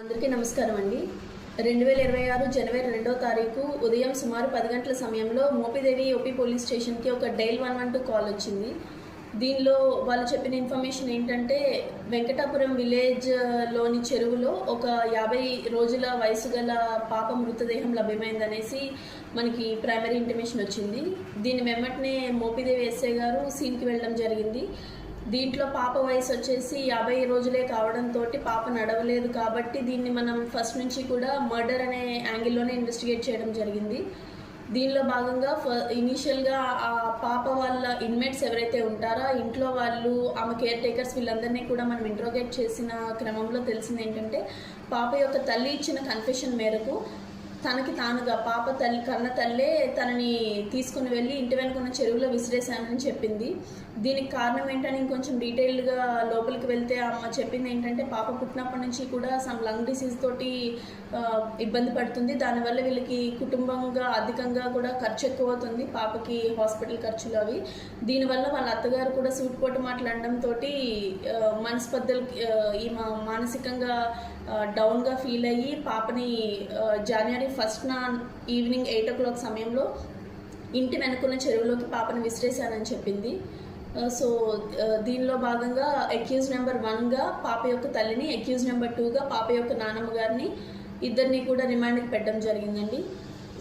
అందరికీ నమస్కారం అండి. రెండు వేల ఇరవై ఆరు జనవరి రెండో తారీఖు ఉదయం సుమారు పది గంటల సమయంలో మోపిదేవి ఓపీ పోలీస్ స్టేషన్కి ఒక dial one one two call వచ్చింది. దీనిలో వాళ్ళు చెప్పిన ఇన్ఫర్మేషన్ ఏంటంటే వెంకటాపురం విలేజ్లోని చెరువులో ఒక యాభై రోజుల వయసు గల పాప మృతదేహం లభ్యమైందనేసి మనకి ప్రైమరీ ఇంటిమేషన్ వచ్చింది. దీని వెంబటనే మోపిదేవి ఎస్ఐ గారు సీన్కి వెళ్ళడం జరిగింది. దీంట్లో పాప వయసు వచ్చేసి యాభై రోజులే కావడంతో పాప నడవలేదు కాబట్టి దీన్ని మనం ఫస్ట్ నుంచి కూడా మర్డర్ అనే యాంగిల్లోనే ఇన్వెస్టిగేట్ చేయడం జరిగింది. దీనిలో భాగంగా ఫ ఇనీషియల్గా ఆ పాప వాళ్ళ ఇన్మేట్స్ ఎవరైతే ఉంటారో ఇంట్లో వాళ్ళు ఆమె కేర్ టేకర్స్ వీళ్ళందరినీ కూడా మనం ఇంట్రోగేట్ చేసిన క్రమంలో తెలిసింది ఏంటంటే పాప యొక్క తల్లి ఇచ్చిన కన్ఫెషన్ మేరకు తనకి తానుగా పాప తల్లి కన్న తల్లే తనని తీసుకుని వెళ్ళి ఇంటి వెనుకున్న చెరువులో విసిరేశానని చెప్పింది. దీనికి కారణం ఏంటని ఇంకొంచెం డీటెయిల్డ్గా లోపలికి వెళ్తే అమ్మ చెప్పింది ఏంటంటే పాప పుట్టినప్పటి నుంచి కూడా సమ్ లంగ్ డిసీజ్ తోటి ఇబ్బంది పడుతుంది. దానివల్ల వీళ్ళకి కుటుంబంగా అధికంగా కూడా ఖర్చు ఎక్కువ అవుతుంది పాపకి హాస్పిటల్ ఖర్చులు అవి. దీనివల్ల వాళ్ళ అత్తగారు కూడా సూటిపోటు మాట్లాడడంతో మనస్పర్ధలు ఈ మా- మానసికంగా డౌన్గా ఫీల్ అయ్యి పాపని జాన్యువరి ఫస్ట్ ఫస్ట్న ఈవినింగ్ ఎయిట్ ఓ క్లాక్ సమయంలో ఇంటి వెనుకున్న చెరువులోకి పాపని విసిరేశానని చెప్పింది. సో దీనిలో భాగంగా అక్యూజ్ నెంబర్ వన్గా పాప యొక్క తల్లిని అక్యూజ్ నెంబర్ టూగా పాప యొక్క నానమ్మ గారిని ఇద్దరిని కూడా రిమాండ్కి పెట్టడం జరిగిందండి.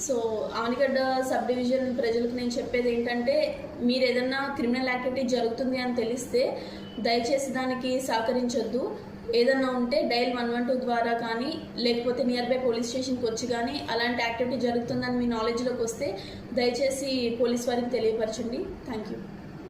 సో ఆనిగడ్డ సబ్ డివిజన్ ప్రజలకు నేను చెప్పేది ఏంటంటే మీరు ఏదన్నా క్రిమినల్ యాక్టివిటీ జరుగుతుంది అని తెలిస్తే దయచేసి దానికి సహకరించొద్దు. ఏదన్నా ఉంటే డైల్ వన్ వన్ టూ ద్వారా కానీ లేకపోతే నియర్ బై పోలీస్ స్టేషన్కి వచ్చి కానీ అలాంటి యాక్టివిటీ జరుగుతుందని మీ నాలెడ్జ్లోకి వస్తే దయచేసి పోలీస్ వారికి తెలియపరచండి. Thank you